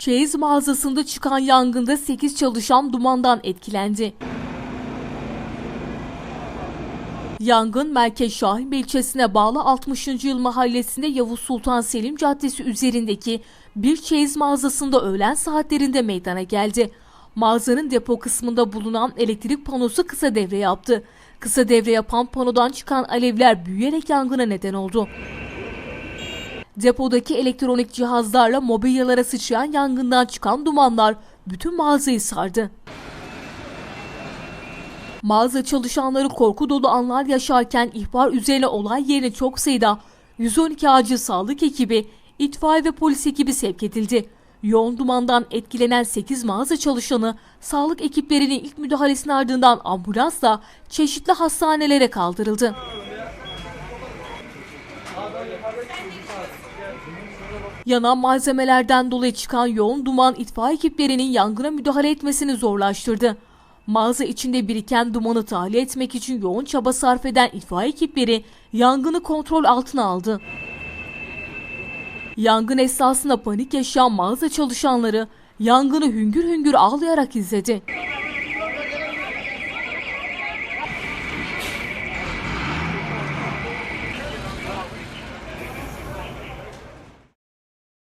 Çeyiz mağazasında çıkan yangında 8 çalışan dumandan etkilendi. Yangın Merkez Şahin ilçesine bağlı 60. yıl mahallesinde Yavuz Sultan Selim Caddesi üzerindeki bir çeyiz mağazasında öğlen saatlerinde meydana geldi. Mağazanın depo kısmında bulunan elektrik panosu kısa devre yaptı. Kısa devre yapan panodan çıkan alevler büyüyerek yangına neden oldu. Depodaki elektronik cihazlarla mobilyalara sıçrayan yangından çıkan dumanlar bütün mağazayı sardı. Mağaza çalışanları korku dolu anlar yaşarken ihbar üzerine olay yerine çok sayıda 112 acil sağlık ekibi, itfaiye ve polis ekibi sevk edildi. Yoğun dumandan etkilenen 8 mağaza çalışanı sağlık ekiplerinin ilk müdahalesinin ardından ambulansla çeşitli hastanelere kaldırıldı. Yanan malzemelerden dolayı çıkan yoğun duman itfaiye ekiplerinin yangına müdahale etmesini zorlaştırdı. Mağaza içinde biriken dumanı tahliye etmek için yoğun çaba sarf eden itfaiye ekipleri yangını kontrol altına aldı. Yangın esnasında panik yaşayan mağaza çalışanları yangını hüngür hüngür ağlayarak izledi.